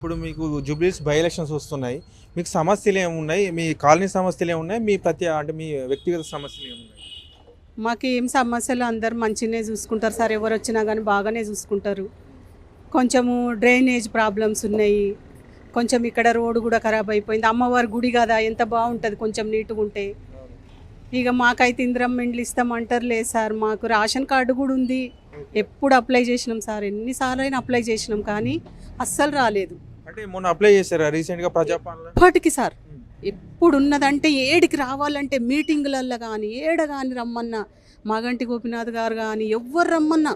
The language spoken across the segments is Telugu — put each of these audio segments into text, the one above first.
ఇప్పుడు మీకు జూబ్లీస్ బై ఎలక్షన్స్ వస్తున్నాయి. మీకు సమస్యలు ఏమున్నాయి? మీ కాలనీ సమస్యలు ఏమున్నాయి? మీ ప్రతి అంటే మీ వ్యక్తిగత సమస్యలు ఏమున్నాయి? మాకు ఏం సమస్యలు? అందరు మంచిగానే చూసుకుంటారు. సార్ ఎవరు వచ్చినా కానీ బాగానే చూసుకుంటారు. కొంచెము డ్రైనేజ్ ప్రాబ్లమ్స్ ఉన్నాయి. కొంచెం ఇక్కడ రోడ్డు కూడా ఖరాబ్ అయిపోయింది. అమ్మవారి గుడి కదా ఎంత బాగుంటుంది కొంచెం నీట్గా ఉంటే. ఇక మాకైతే ఇందిరం ఇండ్లు ఇస్తామంటారు లేదు సార్. మాకు రేషన్ కార్డు కూడా ఉంది. ఎప్పుడు అప్లై చేసినాం సార్. ఎన్నిసార్లు అయినా అప్లై చేసినాం కానీ అస్సలు రాలేదు. అంటే మొన్న అప్లై చేశారా రీసెంట్గా ప్రజాపాలన? ఇప్పటికి సార్. ఎప్పుడు ఉన్నదంటే ఏడికి రావాలంటే మీటింగులల్లో కానీ ఏడ కానీ రమ్మన్నా మాగంటి గోపినాథ్ గారు కానీ ఎవ్వరు రమ్మన్నా.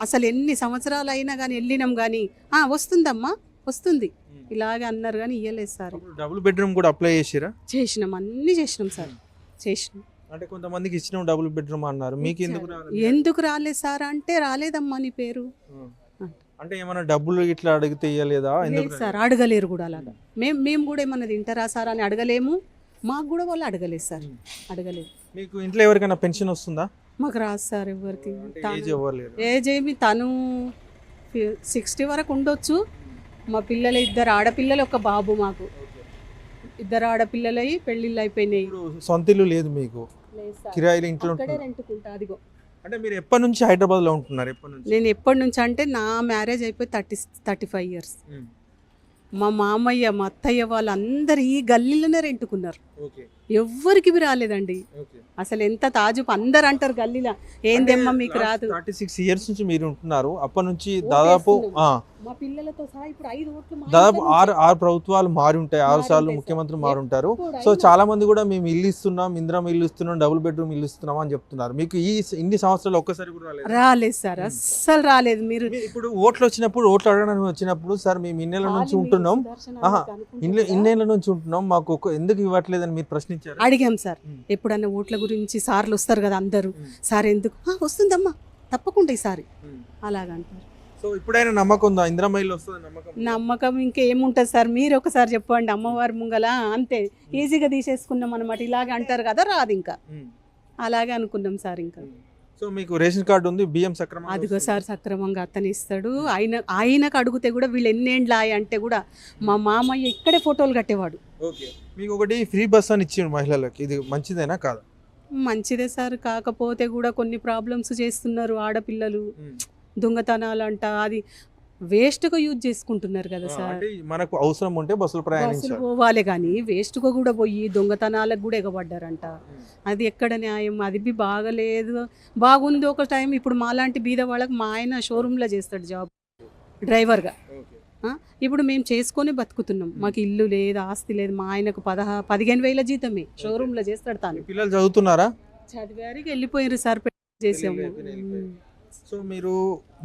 అసలు ఎన్ని సంవత్సరాలు అయినా కానీ వెళ్ళినాం కానీ "ఆ, వస్తుందమ్మా వస్తుంది. ఇలాగే అన్నారు కానీ ఇయ్యలేదు సార్. డబుల్ బెడ్రూమ్ కూడా అప్లై చేసిరా? చేసినాం అన్నీ చేసినాం సార్. చేసినాం. అంటే కొంతమందికి ఇచ్చినాం డబుల్ బెడ్రూమ్ అన్నారు. మీకు ఎందుకు రాలేదు? ఎందుకు రాలేదు సార్ అంటే రాలేదమ్మా నీ పేరు. అంటే ఏమైనా డబ్బులు ఇట్లా అడిగితే ఇయ్యలేదా? ఎందుకు? లేదు సార్ అడగలేరు కూడా అలాగా. మేము మేము కూడా ఏమన్నా తింటారా సార్ అని అడగలేము. మాకు కూడా వాళ్ళు అడగలేదు సార్. అడగలేదు. మీకు ఇంట్లో ఎవరికైనా పెన్షన్ వస్తుందా? మాకు రాదు సార్ ఎవరికి. ఏజ్ ఏమి తను సిక్స్టీ వరకు ఉండొచ్చు. మా పిల్లలు ఇద్దరు ఆడపిల్లలు ఒక బాబు మాకు. ఇద్దరు ఆడపిల్లలవి పెళ్ళిళ్ళు అయిపోయినాయి. సొంత ఇల్లు లేదు మీకు. కిరాయిలు ఇంట్లో అదిగో. అంటే మీరు ఎప్పటి నుంచి హైదరాబాద్లో ఉంటున్నారు? ఎప్పటి నుంచి? నేను ఎప్పటి నుంచి అంటే నా మ్యారేజ్ అయిపోయి థర్టీ థర్టీ ఫైవ్ ఇయర్స్. మా మామయ్య మా అత్తయ్య వాళ్ళందరూ ఈ గల్లీలోనే రెంటుకున్నారు. ఓకే. ఎవ్వరికి రాలేదండి. అసలు ఎంత తాజుపు అందరు అంటారు గల్లీలో ఏందేమ్మా మీకు రాదు. థర్టీ సిక్స్ ఇయర్స్ నుంచి మీరు ఉంటున్నారు. అప్పటి నుంచి దాదాపు మా పిల్లలతో సహా ఇప్పుడు ఐదు ఓట్లు దాదాపు ఆరు ఆరు ప్రభుత్వాలు మారి ఉంటాయి. ఆరు సార్లు ముఖ్యమంత్రి. మారి ఉంటారు. సో చాలా మంది కూడా మేము ఇల్లు ఇస్తున్నాం ఇందిరం ఇల్లు ఇస్తున్నాం డబుల్ బెడ్రూమ్ ఇల్లు ఇస్తున్నాం అని చెప్తున్నారు. మీకు ఈ ఇన్ని సంవత్సరాలు ఒక్కసారి కూడా రాలేదు? రాలేదు సార్. అస్సలు రాలేదు. మీరు ఇప్పుడు ఓట్లు వచ్చినప్పుడు ఓట్లు అడగడానికి వచ్చినప్పుడు సార్ మేము ఇన్నేళ్ళ నుంచి ఉంటున్నాం. ఇన్నేళ్ళ నుంచి ఉంటున్నాం. మాకు ఎందుకు ఇవ్వట్లేదని మీరు ప్రశ్నించారు అడిగాం సార్. ఎప్పుడన్నా ఓట్ల గురించి సార్లు వస్తారు కదా అందరూ. సార్ ఎందుకు? "ఆ, వస్తుందమ్మా. తప్పకుండా ఈసారి. అలాగంటారు. సో ఇప్పుడైనా నమ్మకం ఉందా? ఇందిరం ఇల్లు వస్తుంది నమ్మకం ఇంకేముంటుంది సార్? మీరు ఒకసారి చెప్పండి. అమ్మవారి ముంగల అంతే. ఈజీగా తీసేసుకున్నాం అనమాట ఇలాగే అంటారు కదా రాదు ఇంకా. అలాగే అనుకున్నాం సార్ ఇంకా. సో మీకు రేషన్ కార్డు ఉంది బియ్యం సక్రమంగా అదిగో? సార్ సక్రమంగా అతను ఇస్తాడు. ఆయన ఆయనకు అడిగితే కూడా వీళ్ళు ఎన్నేండ్లు ఆయ అంటే కూడా మా మామయ్య ఇక్కడే ఫోటోలు కట్టేవాడు. ఓకే. మీకు ఒకటి ఫ్రీ బస్ అని ఇచ్చిండు మహిళలకు. ఇది మంచిదేనా కాదు? మంచిదే సార్. కాకపోతే కూడా కొన్ని ప్రాబ్లమ్స్ చేస్తున్నారు ఆడపిల్లలు. దొంగతనాలంట. అది వేస్ట్గా యూజ్ చేసుకుంటున్నారు కదా సార్. అంటే మనకు అవసరం ఉంటే బస్సులు బస్సులు ప్రయాణించాలి పోవాలి కానీ వేస్ట్గా కూడా పోయి దొంగతనాలకు కూడా ఎగబడ్డారంట. అది ఎక్కడ న్యాయం? అది బి బాగలేదు. బాగుంది ఒక టైం. ఇప్పుడు మాలాంటి బీద వాళ్ళకి మా ఆయన షోరూంలో చేస్తాడు జాబ్. డ్రైవర్గా. ఓకే. ఇప్పుడు మేము చేసుకొని బతుకుతున్నాం. మాకు ఇల్లు లేదు ఆస్తి లేదు. మా ఆయనకు పదహా పదిహేను వేల జీతమే. షోరూంలో చేస్తాడు మీ తాను పిల్లలు చదువుతున్నారా? చదివారికి వెళ్ళిపోయారు సార్ పెళ్ళి చేసాము వెళ్ళిపోయారు, వెళ్ళిపోయారు. సో మీరు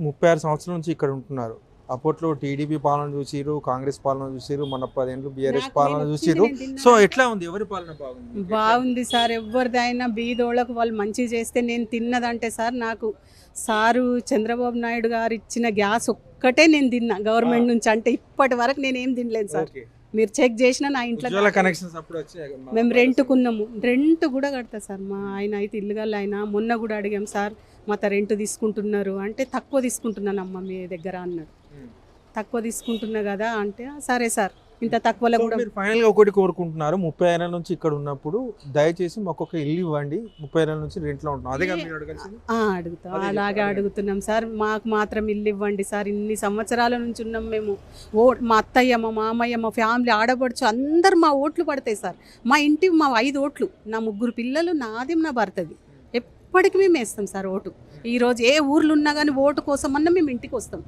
ముప్పై ఆరు సంవత్సరాల నుంచి ఇక్కడ ఉంటున్నారు. అప్పట్లో టీడీపీ పాలన చూసిరు కాంగ్రెస్ పాలన చూసిరు మన పదేళ్ళు బీఆర్ఎస్ పాలన చూసిరు సో. ఎట్లా ఉంది? ఎవరి పాలన బాగుంది? బాగుంది సార్ ఎవరిదైనా బీదోళ్ళకు వాళ్ళు మంచి చేస్తే నేను తిన్నదంటే సార్ నాకు సారు చంద్రబాబు నాయుడు గారు ఇచ్చిన గ్యాస్ ఒక్కటే నేను తిన్నా గవర్నమెంట్ నుంచి. అంటే ఇప్పటి వరకు నేను ఏం తినలేదు సార్. మీరు చెక్ చేసినా నా ఇంట్లో కనెక్షన్స్ అప్పుడు మేము రెంట్కున్నాము. రెంట్ కూడా కడతా సార్. మా ఆయన అయితే ఇల్లు గల్ల ఆయన. మొన్న కూడా అడిగాం సార్ మా రెంట్ తీసుకుంటున్నారు. అంటే తక్కువ తీసుకుంటున్నానమ్మా మీ దగ్గర అన్నాడు. తక్కువ తీసుకుంటున్నా కదా అంటే "ఆ, సరే సార్ ఇంత తక్కువలో కూడా మీరు ఫైనల్గా ఒకటి కోరుకుంటున్నారు. ముప్పై ఏళ్ళ నుంచి ఇక్కడ ఉన్నప్పుడు దయచేసి మాకు ఒక ఇల్లు ఇవ్వండి. ముప్పై ఏళ్ళ నుంచి రెంట్లో ఉంటున్నాం. అదే మీరు అడగాల్సింది? అడుగుతాం అలాగే. అడుగుతున్నాం సార్. మాకు మాత్రం ఇల్లు ఇవ్వండి సార్. ఇన్ని సంవత్సరాల నుంచి ఉన్నాం మేము. ఓ మా అత్తయ్య మా మామయ్య మా ఫ్యామిలీ ఆడపడుచు అందరు మా ఓట్లు పడతాయి సార్. మా ఇంటి మా ఐదు ఓట్లు. నా ముగ్గురు పిల్లలు నాది నా భర్తది. ఎప్పటికీ మేము వేస్తాం సార్ ఓటు. ఈరోజు ఏ ఊర్లు ఉన్నా కానీ ఓటు కోసం అన్నా మేము ఇంటికి వస్తాం.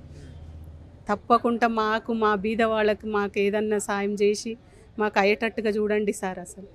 తప్పకుండా మాకు మా బీద వాళ్ళకి మాకు ఏదన్నా సాయం చేసి మాకు అయ్యేటట్టుగా చూడండి సార్ అసలు.